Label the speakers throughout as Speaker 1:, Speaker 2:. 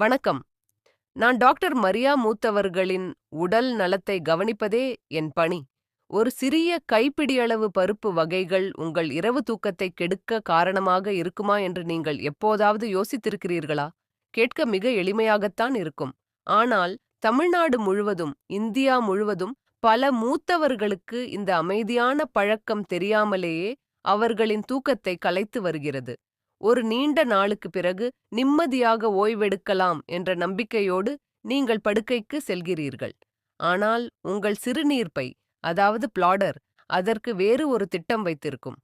Speaker 1: வணக்கம். நான் டாக்டர் மரியா மூத்தவர்களின் உடல் நலத்தை கவனிப்பதே என் பணி. ஒரு சிறிய கைப்பிடியளவு பருப்பு வகைகள் உங்கள் இரவு தூக்கத்தை கெடுக்க காரணமாக இருக்குமா என்று நீங்கள் எப்போதாவது யோசித்திருக்கிறீர்களா? கேட்க மிக எளிமையாகத்தான் இருக்கும். ஆனால் தமிழ்நாடு முழுவதும் இந்தியா முழுவதும் பல மூத்தவர்களுக்கு இந்த அமைதியான பழக்கம் தெரியாமலேயே அவர்களின் தூக்கத்தை கலைத்து வருகிறது. ஒரு நீண்ட நாளுக்கு பிறகு நிம்மதியாக ஓய்வெடுக்கலாம் என்ற நம்பிக்கையோடு நீங்கள் படுக்கைக்கு செல்கிறீர்கள். ஆனால் உங்கள் சிறுநீர்ப்பை அதாவது பிளாடர் அதற்கு வேறு ஒரு திட்டம் வைத்திருக்கும்.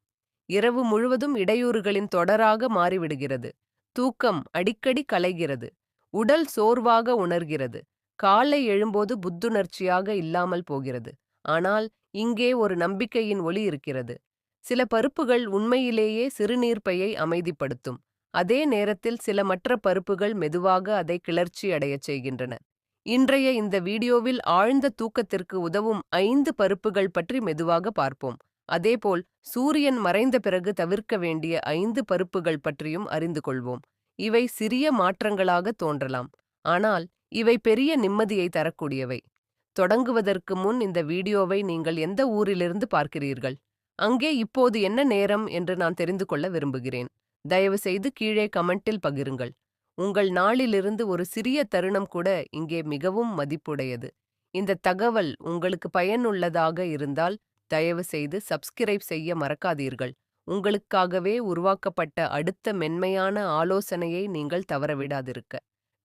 Speaker 1: இரவு முழுவதும் இடையூறுகளின் தொடராக மாறிவிடுகிறது. தூக்கம் அடிக்கடி கலைகிறது. உடல் சோர்வாக உணர்கிறது. காலை எழும்போது புத்துணர்ச்சியாக இல்லாமல் போகிறது. ஆனால் இங்கே ஒரு நம்பிக்கையின் ஒளி இருக்கிறது. சில பருப்புகள் உண்மையிலேயே சிறுநீர்ப்பையை அமைதிப்படுத்தும். அதே நேரத்தில் சில மற்ற பருப்புகள் மெதுவாக அதை கிளர்ச்சி அடையச் செய்கின்றன. இன்றைய இந்த வீடியோவில் ஆழ்ந்த தூக்கத்திற்கு உதவும் ஐந்து பருப்புகள் பற்றி மெதுவாக பார்ப்போம். அதேபோல் சூரியன் மறைந்த பிறகு தவிர்க்க வேண்டிய ஐந்து பருப்புகள் பற்றியும் அறிந்து கொள்வோம். இவை சிறிய மாற்றங்களாக தோன்றலாம். ஆனால் இவை பெரிய நிம்மதியை தரக்கூடியவை. தொடங்குவதற்கு முன் இந்த வீடியோவை நீங்கள் எந்த ஊரிலிருந்து பார்க்கிறீர்கள்? அங்கே இப்போது என்ன நேரம் என்று நான் தெரிந்து கொள்ள விரும்புகிறேன். தயவு செய்து கீழே கமெண்டில் பகிருங்கள். உங்கள் நாளிலிருந்து ஒரு சிறிய தருணம் கூட இங்கே மிகவும் மதிப்புடையது. இந்த தகவல் உங்களுக்கு பயனுள்ளதாக இருந்தால் தயவு செய்து சப்ஸ்கிரைப் செய்ய மறக்காதீர்கள். உங்களுக்காகவே உருவாக்கப்பட்ட அடுத்த மென்மையான ஆலோசனையை நீங்கள் தவறவிடாதிருக்க.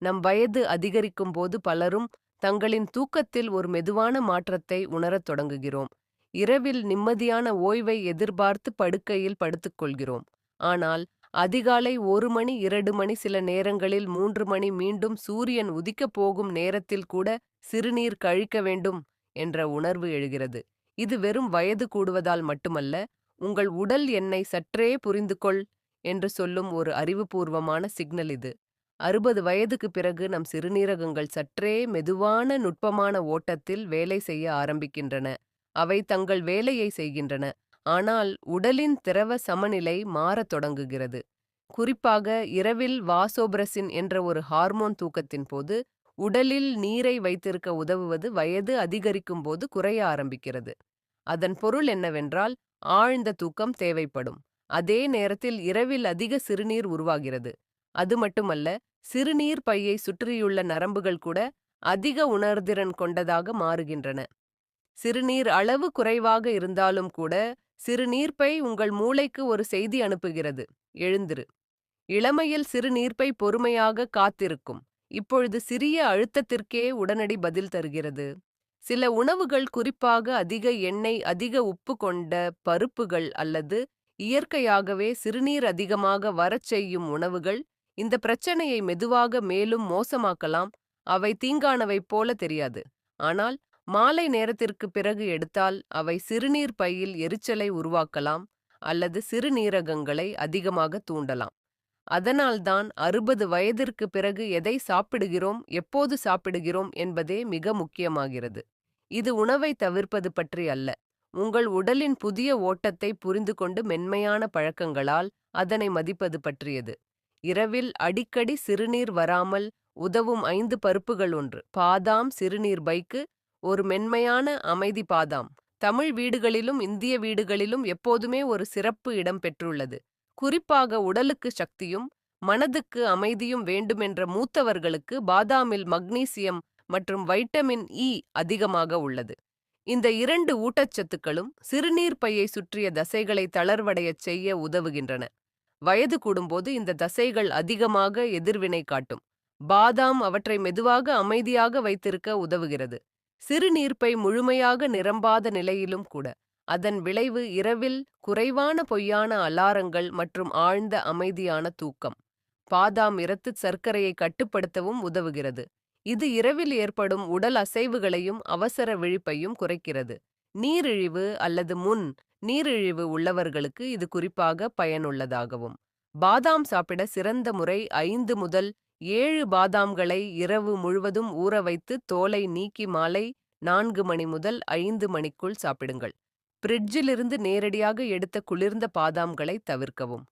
Speaker 1: நம் வயது அதிகரிக்கும் போது பலரும் தங்களின் தூக்கத்தில் ஒரு மெதுவான மாற்றத்தை உணரத் தொடங்குகிறோம். இரவில் நிம்மதியான ஓய்வை எதிர்பார்த்து படுக்கையில் படுத்துக்கொள்கிறோம் ஆனால் அதிகாலை ஒரு மணி இரண்டு மணி சில நேரங்களில் மூன்று மணி மீண்டும் சூரியன் உதிக்கப் போகும் நேரத்தில் கூட சிறுநீர் கழிக்க வேண்டும் என்ற உணர்வு எழுகிறது. இது வெறும் வயது கூடுவதால் மட்டுமல்ல உங்கள் உடல் என்னை சற்றே புரிந்து கொள் என்று சொல்லும் ஒரு அறிவுபூர்வமான சிக்னல் இது. அறுபது வயதுக்கு பிறகு நம் சிறுநீரகங்கள் சற்றே மெதுவான நுட்பமான ஓட்டத்தில் வேலை செய்ய ஆரம்பிக்கின்றன. அவை தங்கள் வேலையை செய்கின்றன. ஆனால் உடலின் திரவ சமநிலை மாறத் தொடங்குகிறது. குறிப்பாக இரவில் வாசோபிரசின் என்ற ஒரு ஹார்மோன் தூக்கத்தின் போது உடலில் நீரை வைத்திருக்க உதவுவது வயது அதிகரிக்கும் போது குறைய ஆரம்பிக்கிறது. அதன் பொருள் என்னவென்றால் ஆழ்ந்த தூக்கம் தேவைப்படும். அதே நேரத்தில் இரவில் அதிக சிறுநீர் உருவாகிறது. அது மட்டுமல்ல சிறுநீர் பையை சுற்றியுள்ள நரம்புகள் கூட அதிக உணர்திறன் கொண்டதாக மாறுகின்றன. சிறுநீர் அளவு குறைவாக இருந்தாலும் கூட சிறுநீர்ப்பை உங்கள் மூளைக்கு ஒரு செய்தி அனுப்புகிறது. எழுந்திரு. இளமையில் சிறுநீர்ப்பை பொறுமையாக காத்திருக்கும். இப்பொழுது சிறிய அழுத்தத்திற்கே உடனடி பதில் தருகிறது. சில உணவுகள் குறிப்பாக அதிக எண்ணெய் அதிக உப்பு கொண்ட பருப்புகள் அல்லது இயற்கையாகவே சிறுநீர் அதிகமாக வரச் செய்யும் உணவுகள் இந்த பிரச்சனையை மெதுவாக மேலும் மோசமாக்கலாம். அவை தீங்கானவை போல தெரியாது. ஆனால் மாலை நேரத்திற்கு பிறகு எடுத்தால் அவை சிறுநீர் பையில் எரிச்சலை உருவாக்கலாம் அல்லது சிறுநீரகங்களை அதிகமாக தூண்டலாம். அதனால்தான் அறுபது வயதிற்கு பிறகு எதை சாப்பிடுகிறோம் எப்போது சாப்பிடுகிறோம் என்பதே மிக முக்கியமாகிறது. இது உணவை தவிர்ப்பது பற்றி அல்ல. உங்கள் உடலின் புதிய ஓட்டத்தை புரிந்து கொண்டு மென்மையான பழக்கங்களால் அதனை மதிப்பது பற்றியது. இரவில் அடிக்கடி சிறுநீர் வராமல் உதவும் ஐந்து பருப்புகள் ஒன்று பாதாம் சிறுநீர் பைக்கு ஒரு மென்மையான அமைதி பாதாம். தமிழ் வீடுகளிலும் இந்திய வீடுகளிலும் எப்போதுமே ஒரு சிறப்பு இடம் பெற்றுள்ளது. குறிப்பாக உடலுக்கு சக்தியும் மனதுக்கு அமைதியும் வேண்டுமென்ற மூத்தவர்களுக்கு பாதாமில் மக்னீசியம் மற்றும் வைட்டமின் இ அதிகமாக உள்ளது. இந்த இரண்டு ஊட்டச்சத்துக்களும் சிறுநீர் பையை சுற்றிய தசைகளை தளர்வடையச் செய்ய உதவுகின்றன. வயது கூடும்போது இந்த தசைகள் அதிகமாக எதிர்வினை காட்டும். பாதாம் அவற்றை மெதுவாக அமைதியாக வைத்திருக்க உதவுகிறது. சிறுநீர்ப்பை முழுமையாக நிரம்பாத நிலையிலும் கூட அதன் விளைவு இரவில் குறைவான பொய்யான அலாரங்கள் மற்றும் ஆழ்ந்த அமைதியான தூக்கம். பாதாம் இரத்து சர்க்கரையை கட்டுப்படுத்தவும் உதவுகிறது. இது இரவில் ஏற்படும் உடல் அசைவுகளையும் அவசர விழிப்பையும் குறைக்கிறது. நீரிழிவு அல்லது முன் நீரிழிவு உள்ளவர்களுக்கு இது குறிப்பாக பயனுள்ளதாகவும். பாதாம் சாப்பிட சிறந்த முறை ஐந்து முதல் ஏழு பாதாம்களை இரவு முழுவதும் ஊற வைத்து தோலை நீக்கி மாலை நான்கு மணி முதல் ஐந்து மணிக்குள் சாப்பிடுங்கள். பிரிட்ஜிலிருந்து நேரடியாக எடுத்த குளிர்ந்த பாதாம்களை தவிர்க்கவும்.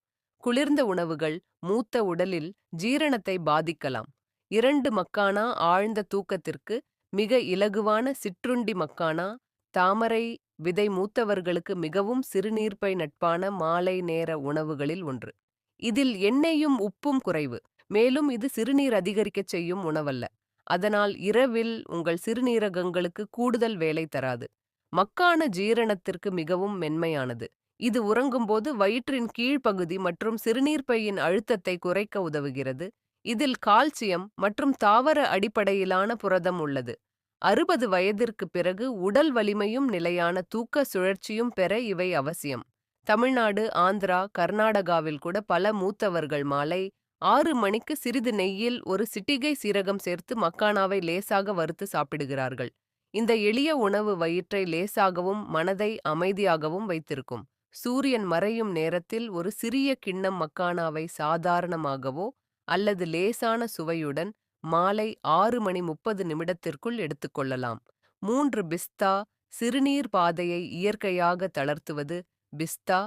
Speaker 1: குளிர்ந்த உணவுகள் மூத்த உடலில் ஜீரணத்தை பாதிக்கலாம். இரண்டு மக்கானா ஆழ்ந்த தூக்கத்திற்கு மிக இலகுவான சிற்றுண்டி மக்கானா தாமரை விதை மூத்தவர்களுக்கு மிகவும் சிறுநீர்ப்பை நட்பான மாலை நேர உணவுகளில் ஒன்று. இதில் எண்ணெயும் உப்பும் குறைவு. மேலும் இது சிறுநீர் அதிகரிக்கச் செய்யும் உணவல்ல. அதனால் இரவில் உங்கள் சிறுநீரகங்களுக்கு கூடுதல் வேலை தராது. மக்கான ஜீரணத்திற்கு மிகவும் மென்மையானது. இது உறங்கும்போது வயிற்றின் கீழ்ப்பகுதி மற்றும் சிறுநீர்ப்பையின் அழுத்தத்தை குறைக்க உதவுகிறது. இதில் கால்சியம் மற்றும் தாவர அடிப்படையிலான புரதம் உள்ளது. அறுபது வயதிற்கு பிறகு உடல் வலிமையும் நிலையான தூக்க சுழற்சியும் பெற இவை அவசியம். தமிழ்நாடு ஆந்திரா கர்நாடகாவில் கூட பல மூத்தவர்கள் மாலை ஆறு மணிக்கு சிறிது நெய்யில் ஒரு சிட்டிகை சீரகம் சேர்த்து மக்கானாவை லேசாக வறுத்து சாப்பிடுகிறார்கள். இந்த எளிய உணவு வயிற்றை லேசாகவும் மனதை அமைதியாகவும் வைத்திருக்கும். சூரியன் மறையும் நேரத்தில் ஒரு சிறிய கிண்ணம் மக்கானாவை சாதாரணமாகவோ அல்லது லேசான சுவையுடன் மாலை ஆறு மணி முப்பது நிமிடத்திற்குள் எடுத்துக்கொள்ளலாம் மூன்று பிஸ்தா சிறுநீர் பாதையை இயற்கையாக தளர்த்துவது பிஸ்தா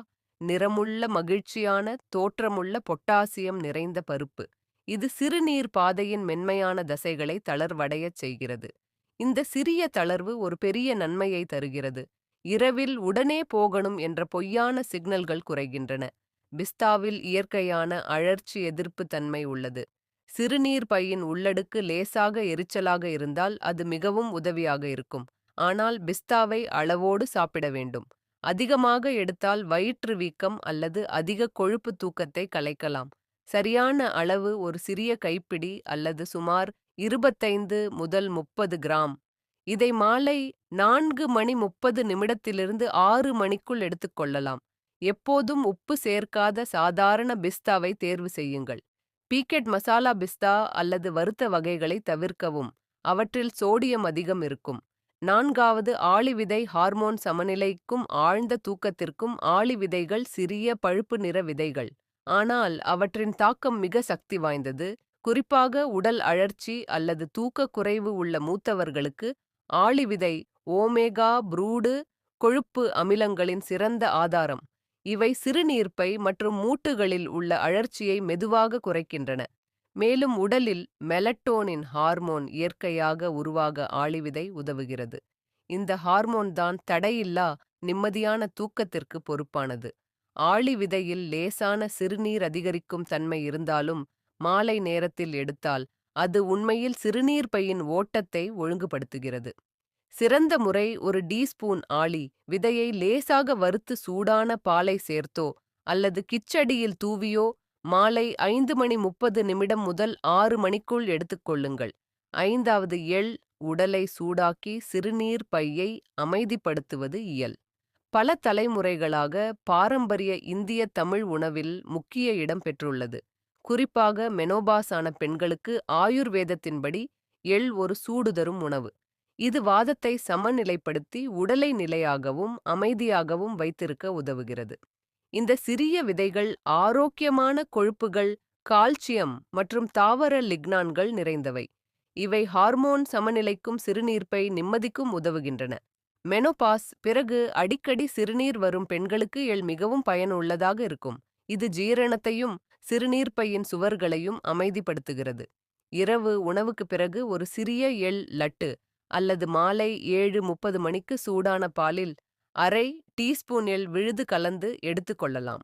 Speaker 1: நிறமுள்ள மகிழ்ச்சியான தோற்றமுள்ள பொட்டாசியம் நிறைந்த பருப்பு. இது சிறுநீர் பாதையின் மென்மையான தசைகளை தளர்வடையச் செய்கிறது. இந்த சிறிய தளர்வு ஒரு பெரிய நன்மையை தருகிறது. இரவில் உடனே போகணும் என்ற பொய்யான சிக்னல்கள் குறைகின்றன. பிஸ்தாவில் இயற்கையான அழற்சி எதிர்ப்பு தன்மை உள்ளது. சிறுநீர் பையின் உள்ளடுக்கு லேசாக எரிச்சலாக இருந்தால் அது மிகவும் உதவியாக இருக்கும். ஆனால் பிஸ்தாவை அளவோடு சாப்பிட வேண்டும். அதிகமாக எடுத்தால் வயிற்று வீக்கம் அல்லது அதிக கொழுப்பு தூக்கத்தை கலைக்கலாம். சரியான அளவு ஒரு சிறிய கைப்பிடி அல்லது சுமார் இருபத்தைந்து முதல் முப்பது கிராம். இதை மாலை நான்கு மணி முப்பது நிமிடத்திலிருந்து ஆறு மணிக்குள் எடுத்துக்கொள்ளலாம் எப்போதும் உப்பு சேர்க்காத சாதாரண பிஸ்தாவை தேர்வு செய்யுங்கள். பீக்கெட் மசாலா பிஸ்தா அல்லது வறுத்த வகைகளை தவிர்க்கவும். அவற்றில் சோடியம் அதிகம் இருக்கும். நான்காவது ஆளிவிதை ஹார்மோன் சமநிலைக்கும் ஆழ்ந்த தூக்கத்திற்கும் ஆளிவிதைகள் சிறிய பழுப்பு நிற விதைகள். ஆனால் அவற்றின் தாக்கம் மிக சக்தி வாய்ந்தது. குறிப்பாக உடல் அழற்சி அல்லது தூக்க குறைவு உள்ள மூத்தவர்களுக்கு ஆளிவிதை ஓமேகா ப்ரூடு கொழுப்பு அமிலங்களின் சிறந்த ஆதாரம். இவை சிறுநீர்ப்பை மற்றும் மூட்டுகளில் உள்ள அழற்சியை மெதுவாக குறைக்கின்றன. மேலும் உடலில் மெலட்டோனின் ஹார்மோன் இயற்கையாக உருவாக ஆளிவிதை உதவுகிறது. இந்த ஹார்மோன் தான் தடையில்லா நிம்மதியான தூக்கத்திற்கு பொறுப்பானது. ஆளி விதையில் லேசான சிறுநீர் அதிகரிக்கும் தன்மை இருந்தாலும் மாலை நேரத்தில் எடுத்தால் அது உண்மையில் சிறுநீர் பையின் ஓட்டத்தை ஒழுங்குபடுத்துகிறது. சிறந்த முறை ஒரு டீஸ்பூன் ஆளி விதையை லேசாக வறுத்து சூடான பாலை சேர்த்தோ அல்லது கிச்சடியில் தூவியோ மாலை ஐந்து மணி முப்பது நிமிடம் முதல் ஆறு மணிக்குள் எடுத்துக்கொள்ளுங்கள் ஐந்தாவது எள் உடலை சூடாக்கி சிறுநீர் பையை அமைதிப்படுத்துவது இயல். பல தலைமுறைகளாக பாரம்பரிய இந்திய தமிழ் உணவில் முக்கிய இடம் பெற்றுள்ளது. குறிப்பாக மெனோபாஸ் ஆன பெண்களுக்கு ஆயுர்வேதத்தின்படி எள் ஒரு சூடுதரும் உணவு. இது வாதத்தை சமநிலைப்படுத்தி உடலை நிலையாகவும் அமைதியாகவும் வைத்திருக்க உதவுகிறது. இந்த சிறிய விதைகள் ஆரோக்கியமான கொழுப்புகள் கால்சியம் மற்றும் தாவர லிக்னான்கள் நிறைந்தவை. இவை ஹார்மோன் சமநிலைக்கும் சிறுநீர்ப்பை நிம்மதிக்கும் உதவுகின்றன. மெனோபாஸ் பிறகு அடிக்கடி சிறுநீர் வரும் பெண்களுக்கு எள் மிகவும் பயனுள்ளதாக இருக்கும். இது ஜீரணத்தையும் சிறுநீர்ப்பையின் சுவர்களையும் அமைதிப்படுத்துகிறது. இரவு உணவுக்கு பிறகு ஒரு சிறிய எள் லட்டு அல்லது மாலை ஏழு முப்பது மணிக்கு சூடான பாலில் அரை டீஸ்பூனில் விழுது கலந்து எடுத்துக்கொள்ளலாம்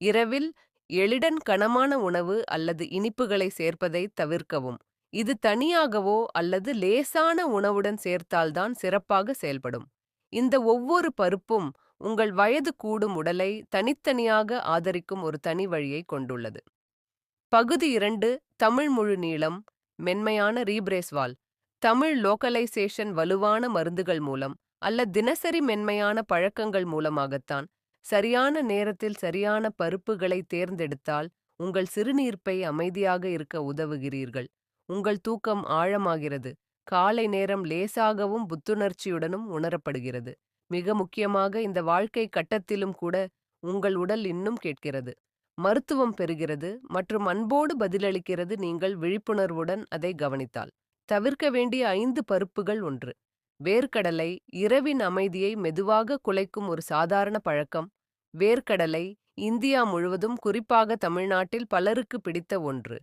Speaker 1: இரவில் எளிடன் கனமான உணவு அல்லது இனிப்புகளை சேர்ப்பதை தவிர்க்கவும். இது தனியாகவோ அல்லது லேசான உணவுடன் சேர்த்தால்தான் சிறப்பாக செயல்படும். இந்த ஒவ்வொரு பருப்பும் உங்கள் வயது கூடும் உடலை தனித்தனியாக ஆதரிக்கும் ஒரு தனி வழியை கொண்டுள்ளது. பகுதி இரண்டு தமிழ் முழு நீளம் மென்மையான ரீப்ரேஸ்வால். தமிழ் லோக்கலைசேஷன் வலுவான மருந்துகள் மூலம் அல்ல தினசரி மென்மையான பழக்கங்கள் மூலமாகத்தான். சரியான நேரத்தில் சரியான பருப்புகளை தேர்ந்தெடுத்தால் உங்கள் சிறுநீர்ப்பை அமைதியாக இருக்க உதவுகிறீர்கள். உங்கள் தூக்கம் ஆழமாகிறது. காலை நேரம் லேசாகவும் புத்துணர்ச்சியுடனும் உணரப்படுகிறது. மிக முக்கியமாக இந்த வாழ்க்கை கட்டத்திலும் கூட உங்கள் உடல் இன்னும் கேட்கிறது. மருத்துவம் பெறுகிறது மற்றும் அன்போடு பதிலளிக்கிறது நீங்கள் விழிப்புணர்வுடன் அதை கவனித்தால். தவிர்க்க வேண்டிய ஐந்து பருப்புகள் ஒன்று. வேர்க்கடலை இரவின் அமைதியை மெதுவாக குலைக்கும் ஒரு சாதாரண பழக்கம். வேர்க்கடலை இந்தியா முழுவதும் குறிப்பாக தமிழ்நாட்டில் பலருக்கு பிடித்த ஒன்று.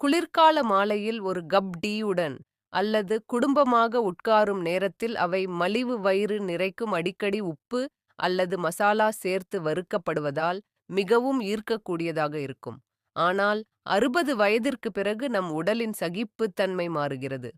Speaker 1: குளிர்கால மாலையில் ஒரு கப் டீயுடன் அல்லது குடும்பமாக உட்காரும் நேரத்தில் அவை மலிவு வயிறு நிறைக்கும் அடிக்கடி உப்பு அல்லது மசாலா சேர்த்து வறுக்கப்படுவதால் மிகவும் ஈர்க்கக்கூடியதாக இருக்கும். ஆனால் அறுபது வயதிற்கு பிறகு நம் உடலின் சகிப்புத்தன்மை மாறுகிறது.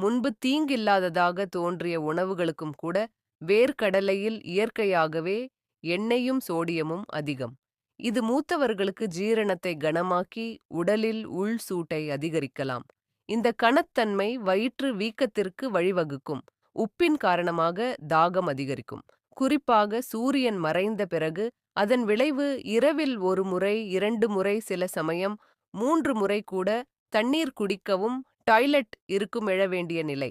Speaker 1: முன்பு தீங்கில்லாததாக தோன்றிய உணவுகளுக்கும் கூட வேர்க்கடலையில் இயற்கையாகவே எண்ணெயும் சோடியமும் அதிகம். இது மூத்தவர்களுக்கு ஜீரணத்தை கனமாக்கி உடலில் உள் சூட்டை அதிகரிக்கலாம். இந்த கணத்தன்மை வயிற்று வீக்கத்திற்கு வழிவகுக்கும். உப்பின் காரணமாக தாகம் அதிகரிக்கும். குறிப்பாக சூரியன் மறைந்த பிறகு அதன் விளைவு இரவில் ஒரு முறை இரண்டு முறை சில சமயம் மூன்று முறை கூட தண்ணீர் குடிக்கவும் டாய்லெட் இருக்கும் எழ வேண்டிய நிலை.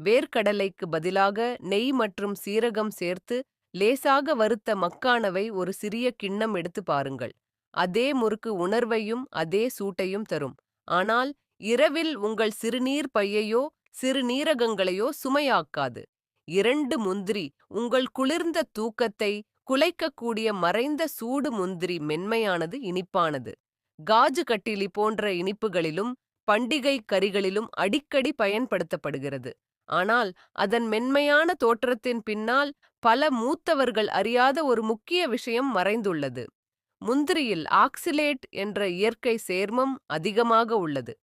Speaker 1: வேர்க்கடலைக்கு பதிலாக நெய் மற்றும் சீரகம் சேர்த்து லேசாக வறுத்த மக்கானவை ஒரு சிறிய கிண்ணம் எடுத்து பாருங்கள். அதே முறுக்கு உணர்வையும் அதே சூட்டையும் தரும். ஆனால் இரவில் உங்கள் சிறுநீர் பையையோ சிறுநீரகங்களையோ சுமையாக்காது. இரண்டு முந்திரி உங்கள் குளிர்ந்த தூக்கத்தை குலைக்கக்கூடிய மறைந்த சூடு முந்திரி மென்மையானது இனிப்பானது. காஜு கட்டிலி போன்ற இனிப்புகளிலும் பண்டிகை கறிகளிலும் அடிக்கடி பயன்படுத்தப்படுகிறது. ஆனால் அதன் மென்மையான தோற்றத்தின் பின்னால் பல மூத்தவர்கள் அறியாத ஒரு முக்கிய விஷயம் மறைந்துள்ளது. முந்திரியில் ஆக்சிலேட் என்ற இயற்கை சேர்மம் அதிகமாக உள்ளது.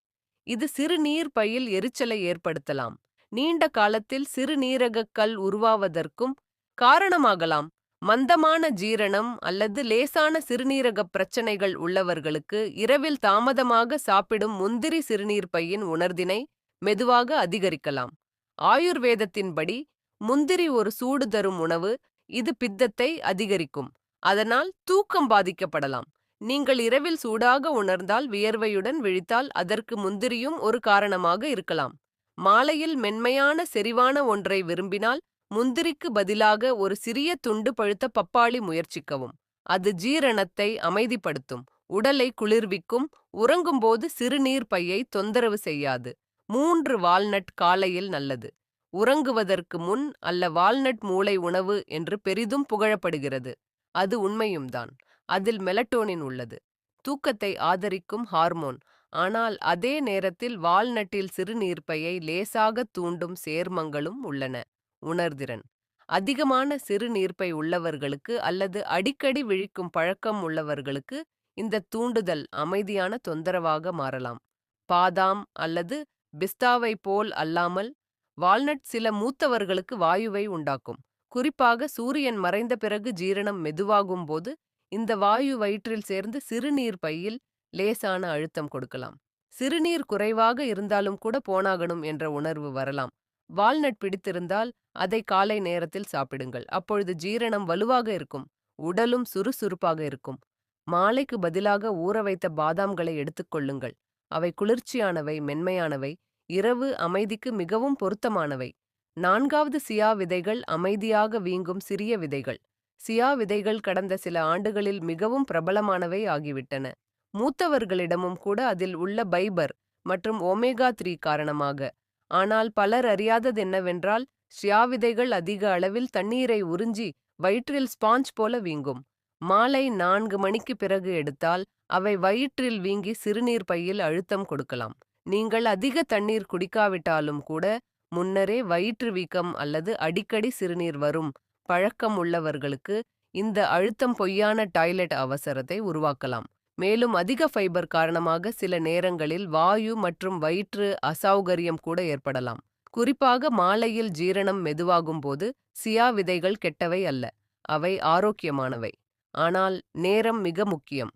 Speaker 1: இது சிறுநீர் பையில் எரிச்சலை ஏற்படுத்தலாம். நீண்ட காலத்தில் சிறுநீரகக் கல் உருவாவதற்கும் காரணமாகலாம். மந்தமான ஜீரணம் அல்லது லேசான சிறுநீரக பிரச்சனைகள் உள்ளவர்களுக்கு இரவில் தாமதமாக சாப்பிடும் முந்திரி சிறுநீர் பையின் உணர்தினை மெதுவாக அதிகரிக்கலாம். ஆயுர்வேதத்தின்படி முந்திரி ஒரு சூடு தரும் உணவு இது பித்தத்தை அதிகரிக்கும் அதனால் தூக்கம் பாதிக்கப்படலாம். நீங்கள் இரவில் சூடாக உணர்ந்தால் வியர்வையுடன் விழித்தால் அதற்கு முந்திரியும் ஒரு காரணமாக இருக்கலாம். மாலையில் மென்மையான செறிவான ஒன்றை விரும்பினால் முந்திரிக்கு பதிலாக ஒரு சிறிய துண்டு பழுத்த பப்பாளி முயற்சிக்கவும். அது ஜீரணத்தை அமைதிப்படுத்தும். உடலை குளிர்விக்கும். உறங்கும்போது சிறுநீர் பையை தொந்தரவு செய்யாது. மூன்று வால்நட் காலையில் நல்லது. உறங்குவதற்கு முன் அல்ல வால்நட் மூளை உணவு என்று பெரிதும் புகழப்படுகிறது. அது உண்மையும்தான் அதில் மெலட்டோனின் உள்ளது. தூக்கத்தை ஆதரிக்கும் ஹார்மோன். ஆனால் அதே நேரத்தில் வால்நட்டில் சிறுநீர்ப்பையை லேசாக தூண்டும் சேர்மங்களும் உள்ளன. உணர்திறன். அதிகமான சிறுநீர்ப்பை உள்ளவர்களுக்கு அல்லது அடிக்கடி விழிக்கும் பழக்கம் உள்ளவர்களுக்கு இந்த தூண்டுதல் அமைதியான தொந்தரவாக மாறலாம். பாதாம் அல்லது பிஸ்தாவை போல் அல்லாமல் வால்நட் சில மூத்தவர்களுக்கு வாயுவை உண்டாக்கும். குறிப்பாக சூரியன் மறைந்த பிறகு ஜீரணம் மெதுவாகும் போது இந்த வாயு வயிற்றில் சேர்ந்து சிறுநீர் பையில் லேசான அழுத்தம் கொடுக்கலாம். சிறுநீர் குறைவாக இருந்தாலும் கூட போனாகணும் என்ற உணர்வு வரலாம். வால்நட் பிடித்திருந்தால் அதை காலை நேரத்தில் சாப்பிடுங்கள். அப்பொழுது ஜீரணம் வலுவாக இருக்கும். உடலும் சுறுசுறுப்பாக இருக்கும். மாலைக்கு பதிலாக ஊற வைத்த பாதாம்களை எடுத்துக்கொள்ளுங்கள் அவை குளிர்ச்சியானவை மென்மையானவை. இரவு அமைதிக்கு மிகவும் பொருத்தமானவை. நான்காவது சியா விதைகள் அமைதியாக வீங்கும் சிறிய விதைகள். சியா விதைகள் கடந்த சில ஆண்டுகளில் மிகவும் பிரபலமானவை ஆகிவிட்டன. மூத்தவர்களிடமும் கூட அதில் உள்ள பைபர் மற்றும் ஒமேகா த்ரீ காரணமாக. ஆனால் பலர் அறியாதது என்னவென்றால் அதிக அளவில் தண்ணீரை உறிஞ்சி வயிற்றில் ஸ்பாஞ்ச் போல வீங்கும். மாலை நான்கு மணிக்கு பிறகு எடுத்தால் அவை வயிற்றில் வீங்கி சிறுநீர் பையில் அழுத்தம் கொடுக்கலாம். நீங்கள் அதிக தண்ணீர் குடிக்காவிட்டாலும் கூட முன்னரே வயிற்று வீக்கம் அல்லது அடிக்கடி சிறுநீர் வரும் பழக்கம் உள்ளவர்களுக்கு இந்த அழுத்தம் பொய்யான டாய்லெட் அவசரத்தை உருவாக்கலாம். மேலும் அதிக ஃபைபர் காரணமாக சில நேரங்களில் வாயு மற்றும் வயிற்று அசௌகரியம் கூட ஏற்படலாம். குறிப்பாக மாலையில் ஜீரணம் மெதுவாகும் போது சியா விதைகள் கெட்டவை அல்ல அவை ஆரோக்கியமானவை. ஆனால் நேரம் மிக முக்கியம்.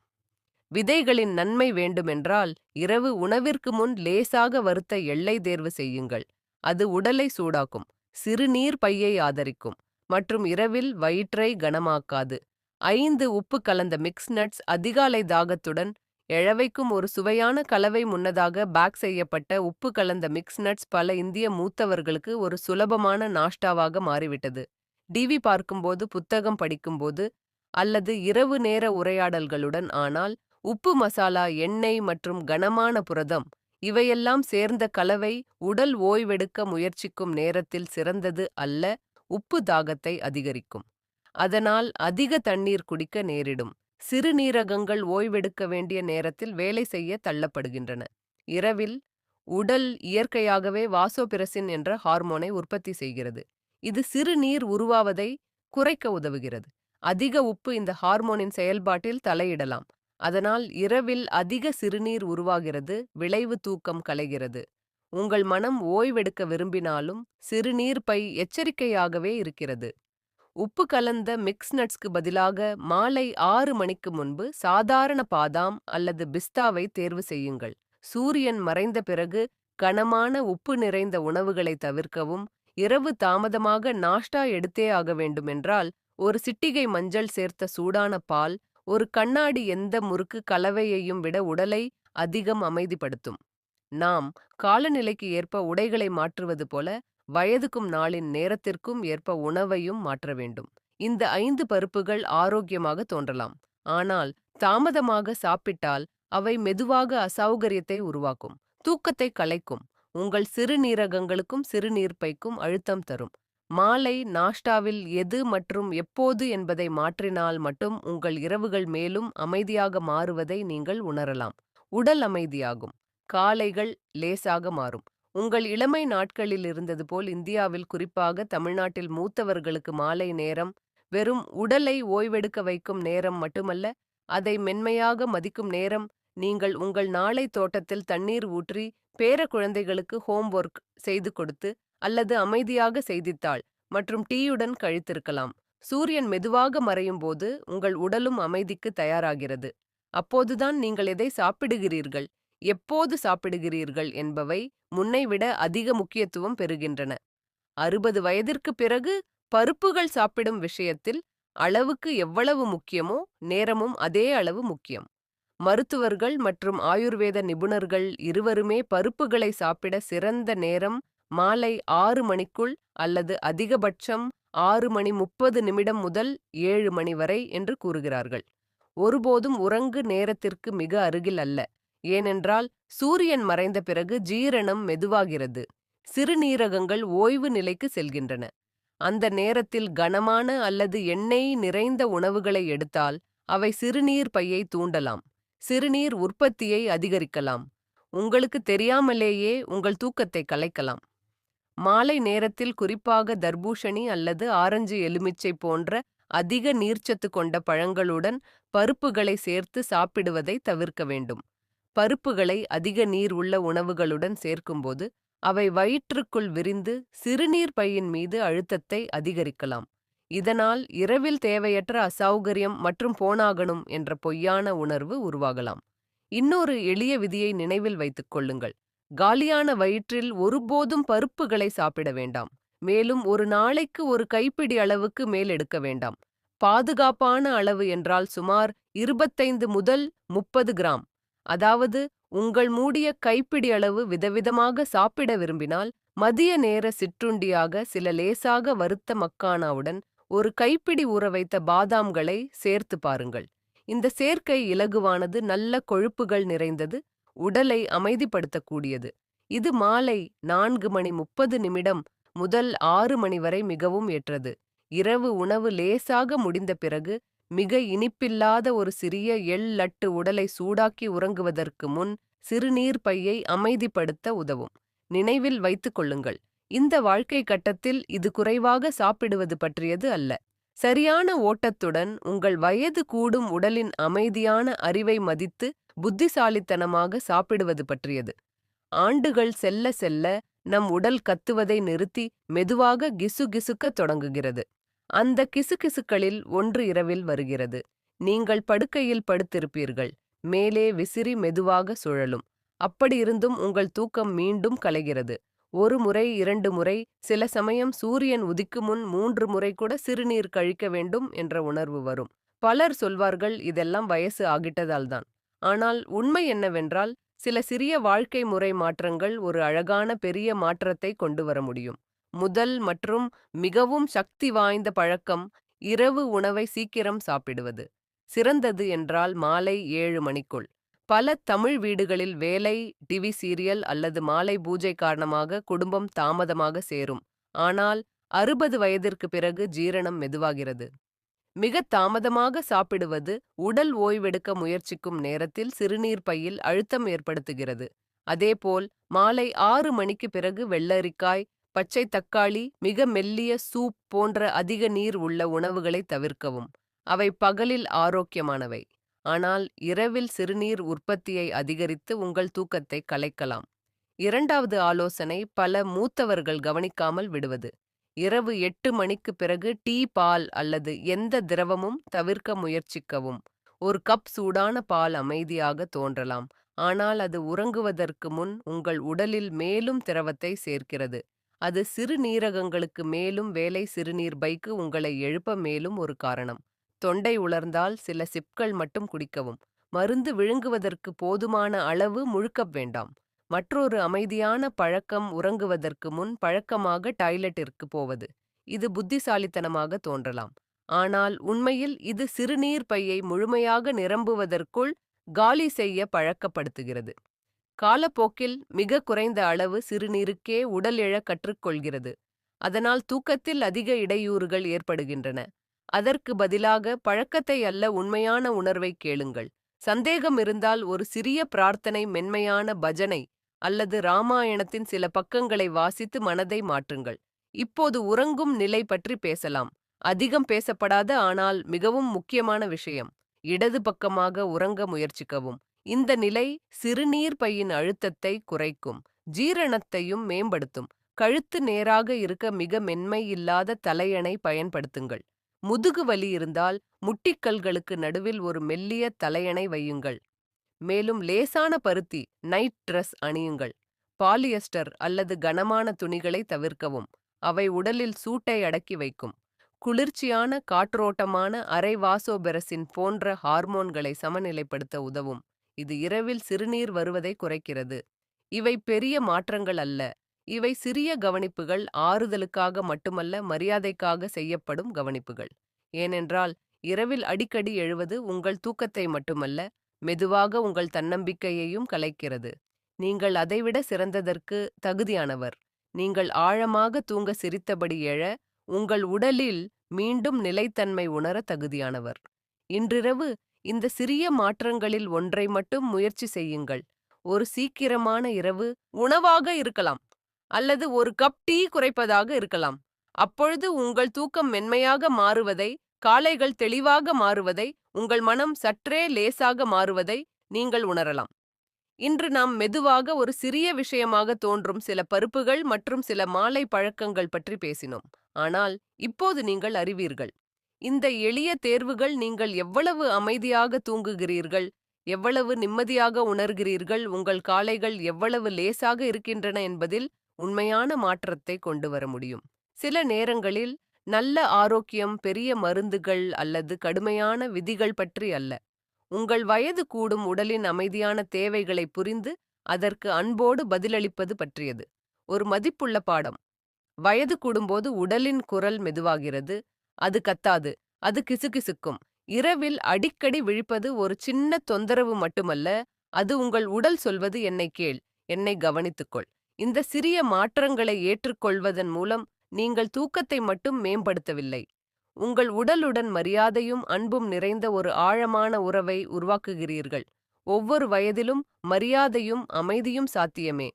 Speaker 1: விதைகளின் நன்மை வேண்டுமென்றால் இரவு உணவிற்கு முன் லேசாக வறுத்த எள்ளை தேர்வு செய்யுங்கள். அது உடலை சூடாக்கும் சிறுநீர் பையை ஆதரிக்கும் மற்றும் இரவில் வயிற்றை கனமாக்காது. ஐந்து உப்பு கலந்த மிக்ஸ் நட்ஸ் அதிகாலை தாகத்துடன் எழவைக்கும் ஒரு சுவையான கலவை முன்னதாக பேக் செய்யப்பட்ட உப்பு கலந்த மிக்ஸ் நட்ஸ் பல இந்திய மூத்தவர்களுக்கு ஒரு சுலபமான நாஷ்டாவாக மாறிவிட்டது. டிவி பார்க்கும்போது புத்தகம் படிக்கும்போது அல்லது இரவு நேர உரையாடல்களுடன் ஆனால் உப்பு மசாலா எண்ணெய் மற்றும் கனமான புரதம் இவையெல்லாம் சேர்ந்த கலவை உடல் ஓய்வெடுக்க முயற்சிக்கும் நேரத்தில் சிறந்தது அல்ல உப்பு தாகத்தை அதிகரிக்கும். அதனால் அதிக தண்ணீர் குடிக்க நேரிடும். சிறுநீரகங்கள் ஓய்வெடுக்க வேண்டிய நேரத்தில் வேலை செய்ய தள்ளப்படுகின்றன. இரவில் உடல் இயற்கையாகவே வாசோபிரசின் என்ற ஹார்மோனை உற்பத்தி செய்கிறது. இது சிறுநீர் உருவாவதை குறைக்க உதவுகிறது. அதிக உப்பு இந்த ஹார்மோனின் செயல்பாட்டில் தலையிடலாம். அதனால் இரவில் அதிக சிறுநீர் உருவாகிறது விளைவு தூக்கம் கலைகிறது. உங்கள் மனம் ஓய்வெடுக்க விரும்பினாலும் சிறுநீர் பை எச்சரிக்கையாகவே இருக்கிறது. உப்பு கலந்த மிக்ஸ் நட்ஸ்க்கு பதிலாக மாலை ஆறு மணிக்கு முன்பு சாதாரண பாதாம் அல்லது பிஸ்தாவை தேர்வு செய்யுங்கள். சூரியன் மறைந்த பிறகு கனமான உப்பு நிறைந்த உணவுகளை தவிர்க்கவும் இரவு தாமதமாக நாஷ்டா எடுத்தே ஆக வேண்டுமென்றால் ஒரு சிட்டிகை மஞ்சள் சேர்த்த சூடான பால் ஒரு கண்ணாடி எந்த முறுக்கு கலவையையும் விட உடலை அதிகம் அமைதிப்படுத்தும். நாம் காலநிலைக்கு ஏற்ப உடைகளை மாற்றுவது போல வயதுக்கும் நாளின் நேரத்திற்கும் ஏற்ப உணவையும் மாற்ற வேண்டும். இந்த ஐந்து பருப்புகள் ஆரோக்கியமாக தோன்றலாம். ஆனால் தாமதமாக சாப்பிட்டால் அவை மெதுவாக அசௌகரியத்தை உருவாக்கும். தூக்கத்தை கலைக்கும். உங்கள் சிறுநீரகங்களுக்கும் சிறுநீர்ப்பைக்கும் அழுத்தம் தரும். மாலை நாஷ்டாவில் எது மற்றும் எப்போது என்பதை மாற்றினால் மட்டும் உங்கள் இரவுகள் மேலும் அமைதியாக மாறுவதை நீங்கள் உணரலாம். உடல் அமைதியாகும். காலைகள் லேசாக மாறும். உங்கள் இளமை நாட்களில் இருந்தது போல் இந்தியாவில் குறிப்பாக தமிழ்நாட்டில் மூத்தவர்களுக்கு மாலை நேரம் வெறும் உடலை ஓய்வெடுக்க வைக்கும் நேரம் மட்டுமல்ல அதை மென்மையாக மதிக்கும் நேரம் நீங்கள் உங்கள் நாளை தோட்டத்தில் தண்ணீர் ஊற்றி பேர குழந்தைகளுக்கு ஹோம் ஒர்க் செய்து கொடுத்து அல்லது அமைதியாக செய்தித்தாள் மற்றும் டீயுடன் கழித்திருக்கலாம். சூரியன் மெதுவாக மறையும் போது உங்கள் உடலும் அமைதிக்கு தயாராகிறது. அப்போதுதான் நீங்கள் எதை சாப்பிடுகிறீர்கள்? எப்போது சாப்பிடுகிறீர்கள் என்பவை முன்னைவிட அதிக முக்கியத்துவம் பெறுகின்றன. அறுபது வயதிற்கு பிறகு பருப்புகள் சாப்பிடும் விஷயத்தில் அளவுக்கு எவ்வளவு முக்கியமோ நேரமும் அதே அளவு முக்கியம். மருத்துவர்கள் மற்றும் ஆயுர்வேத நிபுணர்கள் இருவருமே பருப்புகளை சாப்பிட சிறந்த நேரம் மாலை ஆறு மணிக்குள் அல்லது அதிகபட்சம் ஆறு மணி முப்பது நிமிடம் முதல் ஏழு மணி வரை என்று கூறுகிறார்கள். ஒருபோதும் உறங்கு நேரத்திற்கு மிக அருகில் அல்ல. ஏனென்றால் சூரியன் மறைந்த பிறகு ஜீரணம் மெதுவாகிறது. சிறுநீரகங்கள் ஓய்வு நிலைக்கு செல்கின்றன. அந்த நேரத்தில் கனமான அல்லது எண்ணெய் நிறைந்த உணவுகளை எடுத்தால் அவை சிறுநீர் பையை தூண்டலாம். சிறுநீர் உற்பத்தியை அதிகரிக்கலாம். உங்களுக்கு தெரியாமலேயே உங்கள் தூக்கத்தை கலைக்கலாம். மாலை நேரத்தில் குறிப்பாக தர்பூஷணி அல்லது ஆரஞ்சு எலுமிச்சை போன்ற அதிக நீர்ச்சத்து கொண்ட பழங்களுடன் பருப்புகளை சேர்த்து சாப்பிடுவதை தவிர்க்க வேண்டும். பருப்புகளை அதிக நீர் உள்ள உணவுகளுடன் சேர்க்கும்போது அவை வயிற்றுக்குள் விரிந்து சிறுநீர் பையின் மீது அழுத்தத்தை அதிகரிக்கலாம். இதனால் இரவில் தேவையற்ற அசௌகரியம் மற்றும் போனாகணும் என்ற பொய்யான உணர்வு உருவாகலாம். இன்னொரு எளிய விதியை நினைவில் வைத்துக் கொள்ளுங்கள். காலியான வயிற்றில் ஒருபோதும் பருப்புகளை சாப்பிட வேண்டாம். மேலும் ஒரு நாளைக்கு ஒரு கைப்பிடி அளவுக்கு மேல் எடுக்க வேண்டாம். பாதுகாப்பான அளவு என்றால் சுமார் இருபத்தைந்து முதல் முப்பது கிராம். அதாவது உங்கள் மூடிய கைப்பிடி அளவு விதவிதமாக சாப்பிட விரும்பினால் மதிய நேர சிற்றுண்டியாக சில லேசாக வறுத்த மக்கானாவுடன் ஒரு கைப்பிடி ஊற வைத்த பாதாம்களை சேர்த்து பாருங்கள். இந்த சேர்க்கை இலகுவானது நல்ல கொழுப்புகள் நிறைந்தது உடலை அமைதிப்படுத்தக்கூடியது. இது மாலை நான்கு மணி முப்பது நிமிடம் முதல் ஆறு மணி வரை மிகவும் ஏற்றது. இரவு உணவு லேசாக முடிந்த பிறகு மிக இனிப்பில்லாத ஒரு சிறிய எள் லட்டு உடலை சூடாக்கி உறங்குவதற்கு முன் சிறுநீர் பையை அமைதிப்படுத்த உதவும். நினைவில் வைத்துக் கொள்ளுங்கள். இந்த வாழ்க்கை கட்டத்தில் இது குறைவாக சாப்பிடுவது பற்றியது அல்ல. சரியான ஓட்டத்துடன் உங்கள் வயது கூடும் உடலின் அமைதியான அறிவை மதித்து புத்திசாலித்தனமாக சாப்பிடுவது பற்றியது. ஆண்டுகள் செல்ல செல்ல நம் உடல் கத்துவதை நிறுத்தி மெதுவாக கிசுகிசுக்கத் தொடங்குகிறது. அந்த கிசுகிசுக்களில் ஒன்று இரவில் வருகிறது. நீங்கள் படுக்கையில் படுத்திருப்பீர்கள். மேலே விசிறி மெதுவாக சுழலும். அப்படியிருந்தும் உங்கள் தூக்கம் மீண்டும் கலைகிறது. ஒரு முறை இரண்டு முறை சில சமயம் சூரியன் உதிக்கு முன் மூன்று முறை கூட சிறுநீர் கழிக்க வேண்டும் என்ற உணர்வு வரும். பலர் சொல்வார்கள் இதெல்லாம் வயசு ஆகிட்டதால்தான் ஆனால் உண்மை என்னவென்றால் சில சிறிய வாழ்க்கை முறை மாற்றங்கள் ஒரு அழகான பெரிய மாற்றத்தை கொண்டு வர முடியும். முதல் மற்றும் மிகவும் சக்தி வாய்ந்த பழக்கம் இரவு உணவை சீக்கிரம் சாப்பிடுவது. சிறந்தது என்றால் மாலை ஏழு மணிக்குள். பல தமிழ் வீடுகளில் வேலை டிவி சீரியல் அல்லது மாலை பூஜை காரணமாக குடும்பம் தாமதமாக சேரும். ஆனால் அறுபது வயதிற்கு பிறகு ஜீரணம் மெதுவாகிறது. மிக தாமதமாக சாப்பிடுவது உடல் ஓய்வெடுக்க முயற்சிக்கும் நேரத்தில் சிறுநீர் பையில் அழுத்தம் ஏற்படுத்துகிறது. அதேபோல் மாலை ஆறு மணிக்கு பிறகு வெள்ளரிக்காய் பச்சை தக்காளி மிக மெல்லிய சூப் போன்ற அதிக நீர் உள்ள உணவுகளை தவிர்க்கவும். அவை பகலில் ஆரோக்கியமானவை. ஆனால் இரவில் சிறுநீர் உற்பத்தியை அதிகரித்து உங்கள் தூக்கத்தை கலைக்கலாம். இரண்டாவது ஆலோசனை பல மூத்தவர்கள் கவனிக்காமல் விடுவது. இரவு எட்டு மணிக்கு பிறகு டீ பால் அல்லது எந்த திரவமும் தவிர்க்க முயற்சிக்கவும். ஒரு கப் சூடான பால் அமைதியாக தோன்றலாம். ஆனால் அது உறங்குவதற்கு முன் உங்கள் உடலில் மேலும் திரவத்தை சேர்க்கிறது. அது சிறுநீரகங்களுக்கு மேலும் வேலை சிறுநீர் பைக்கு உங்களை எழுப்ப மேலும் ஒரு காரணம். தொண்டை உலர்ந்தால் சில சிப்கள் மட்டும் குடிக்கவும். மருந்து விழுங்குவதற்கு போதுமான அளவு முழுக்க வேண்டாம். மற்றொரு அமைதியான பழக்கம் உறங்குவதற்கு முன் பழக்கமாக டாய்லெட்டிற்கு போவது. இது புத்திசாலித்தனமாக தோன்றலாம். ஆனால் உண்மையில் இது சிறுநீர் பையை முழுமையாக நிரம்புவதற்குள் காலி செய்ய பழக்கப்படுத்துகிறது. காலப்போக்கில் மிக குறைந்த அளவு சிறுநீருக்கே உடல் எழக் கற்றுக்கொள்கிறது. அதனால் தூக்கத்தில் அதிக இடையூறுகள் ஏற்படுகின்றன. அதற்கு பதிலாக பழக்கத்தை அல்ல உண்மையான உணர்வை கேளுங்கள். சந்தேகம் இருந்தால் ஒரு சிறிய பிரார்த்தனை மென்மையான பஜனை அல்லது ராமாயணத்தின் சில பக்கங்களை வாசித்து மனதை மாற்றுங்கள். இப்போது உறங்கும் நிலை பற்றி பேசலாம். அதிகம் பேசப்படாத ஆனால் மிகவும் முக்கியமான விஷயம். இடது பக்கமாக உறங்க முயற்சிக்கவும். இந்த நிலை சிறுநீர் பையின் அழுத்தத்தை குறைக்கும் ஜீரணத்தையும் மேம்படுத்தும். கழுத்து நேராக இருக்க மிக மென்மை இல்லாத தலையணை பயன்படுத்துங்கள். முதுகு வலி இருந்தால் முட்டிக்கல்களுக்கு நடுவில் ஒரு மெல்லிய தலையணை வையுங்கள். மேலும் லேசான பருத்தி நைட் ட்ரெஸ் அணியுங்கள். பாலியஸ்டர் அல்லது கனமான துணிகளை தவிர்க்கவும் அவை உடலில் சூட்டை அடக்கி வைக்கும். குளிர்ச்சியான காற்றோட்டமான அரைவாசோபெரசின் போன்ற ஹார்மோன்களை சமநிலைப்படுத்த உதவும். இது இரவில் சிறுநீர் வருவதை குறைக்கிறது. இவை பெரிய மாற்றங்கள் அல்ல. இவை சிறிய கவனிப்புகள் ஆறுதலுக்காக மட்டுமல்ல மரியாதைக்காக செய்யப்படும் கவனிப்புகள். ஏனென்றால் இரவில் அடிக்கடி எழுவது உங்கள் தூக்கத்தை மட்டுமல்ல மெதுவாக உங்கள் தன்னம்பிக்கையையும் கலைக்கிறது. நீங்கள் அதைவிட சிறந்ததற்கு தகுதியானவர். நீங்கள் ஆழமாக தூங்க சிரித்தபடி எழ உங்கள் உடலில் மீண்டும் நிலைத்தன்மை உணர தகுதியானவர். இன்றிரவு இந்த சிறிய மாற்றங்களில் ஒன்றை மட்டும் முயற்சி செய்யுங்கள். ஒரு சீக்கிரமான இரவு உணவாக இருக்கலாம் அல்லது ஒரு கப் டீ குறைப்பதாக இருக்கலாம். அப்பொழுது உங்கள் தூக்கம் மென்மையாக மாறுவதை காலைகள் தெளிவாக மாறுவதை உங்கள் மனம் சற்றே லேசாக மாறுவதை நீங்கள் உணரலாம். இன்று நாம் மெதுவாக ஒரு சிறிய விஷயமாக தோன்றும் சில பருப்புகள் மற்றும் சில மாலை பழக்கங்கள் பற்றி பேசினோம். ஆனால் இப்போது நீங்கள் அறிவீர்கள். இந்த எளிய தேர்வுகள் நீங்கள் எவ்வளவு அமைதியாக தூங்குகிறீர்கள் எவ்வளவு நிம்மதியாக உணர்கிறீர்கள் உங்கள் காலைகள் எவ்வளவு லேசாக இருக்கின்றன என்பதில் உண்மையான மாற்றத்தை கொண்டு வர முடியும். சில நேரங்களில் நல்ல ஆரோக்கியம் பெரிய மருந்துகள் அல்லது கடுமையான விதிகள் பற்றி அல்ல. உங்கள் வயது கூடும் உடலின் அமைதியான தேவைகளை புரிந்து அதற்கு அன்போடு பதிலளிப்பது பற்றியது. ஒரு மதிப்புள்ள பாடம். வயது கூடும்போது உடலின் குரல் மெதுவாகிறது அது கத்தாது. அது கிசுகிசுக்கும். இரவில் அடிக்கடி விழிப்பது ஒரு சின்ன தொந்தரவு மட்டுமல்ல அது உங்கள் உடல் சொல்வது என்னை கேள் என்னை கவனித்துக்கொள். இந்த சிறிய மாற்றங்களை ஏற்றுக்கொள்வதன் மூலம் நீங்கள் தூக்கத்தை மட்டும் மேம்படுத்தவில்லை. உங்கள் உடலுடன் மரியாதையும் அன்பும் நிறைந்த ஒரு ஆழமான உறவை உருவாக்குகிறீர்கள். ஒவ்வொரு வயதிலும் மரியாதையும் அமைதியும் சாத்தியமே.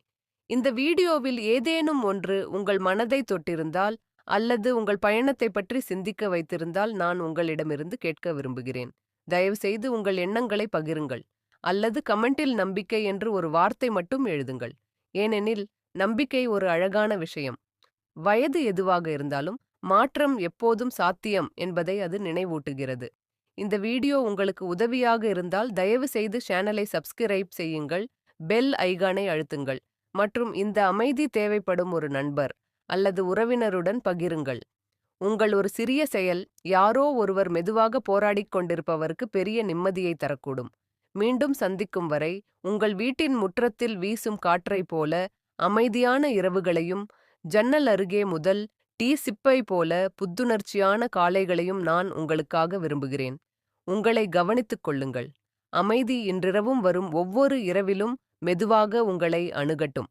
Speaker 1: இந்த வீடியோவில் ஏதேனும் ஒன்று உங்கள் மனதை தொட்டிருந்தால் அல்லது உங்கள் பயணத்தை பற்றி சிந்திக்க வைத்திருந்தால் நான் உங்களிடமிருந்து கேட்க விரும்புகிறேன். தயவுசெய்து உங்கள் எண்ணங்களை பகிருங்கள். அல்லது கமெண்டில் நம்பிக்கை என்று ஒரு வார்த்தை மட்டும் எழுதுங்கள். ஏனெனில் நம்பிக்கை ஒரு அழகான விஷயம். வயது எதுவாக இருந்தாலும் மாற்றம் எப்போதும் சாத்தியம் என்பதை அது நினைவூட்டுகிறது. இந்த வீடியோ உங்களுக்கு உதவியாக இருந்தால் தயவு செய்து சேனலை சப்ஸ்கிரைப் செய்யுங்கள் பெல் ஐகானை அழுத்துங்கள். மற்றும் இந்த அமைதி தேவைப்படும் ஒரு நண்பர். அல்லது உறவினருடன் பகிருங்கள். உங்கள் ஒரு சிறிய செயல் யாரோ ஒருவர் மெதுவாக போராடிக் கொண்டிருப்பவருக்கு பெரிய நிம்மதியை தரக்கூடும். மீண்டும் சந்திக்கும் வரை உங்கள் வீட்டின் முற்றத்தில் வீசும் காற்றைப் போல அமைதியான இரவுகளையும் ஜன்னல் அருகே முதல் டீ சிப்பை போல புத்துணர்ச்சியான காலைகளையும் நான் உங்களுக்காக விரும்புகிறேன். உங்களை கவனித்துக் கொள்ளுங்கள். அமைதி இன்றிரவும் வரும் ஒவ்வொரு இரவிலும் மெதுவாக உங்களை அணுகட்டும்.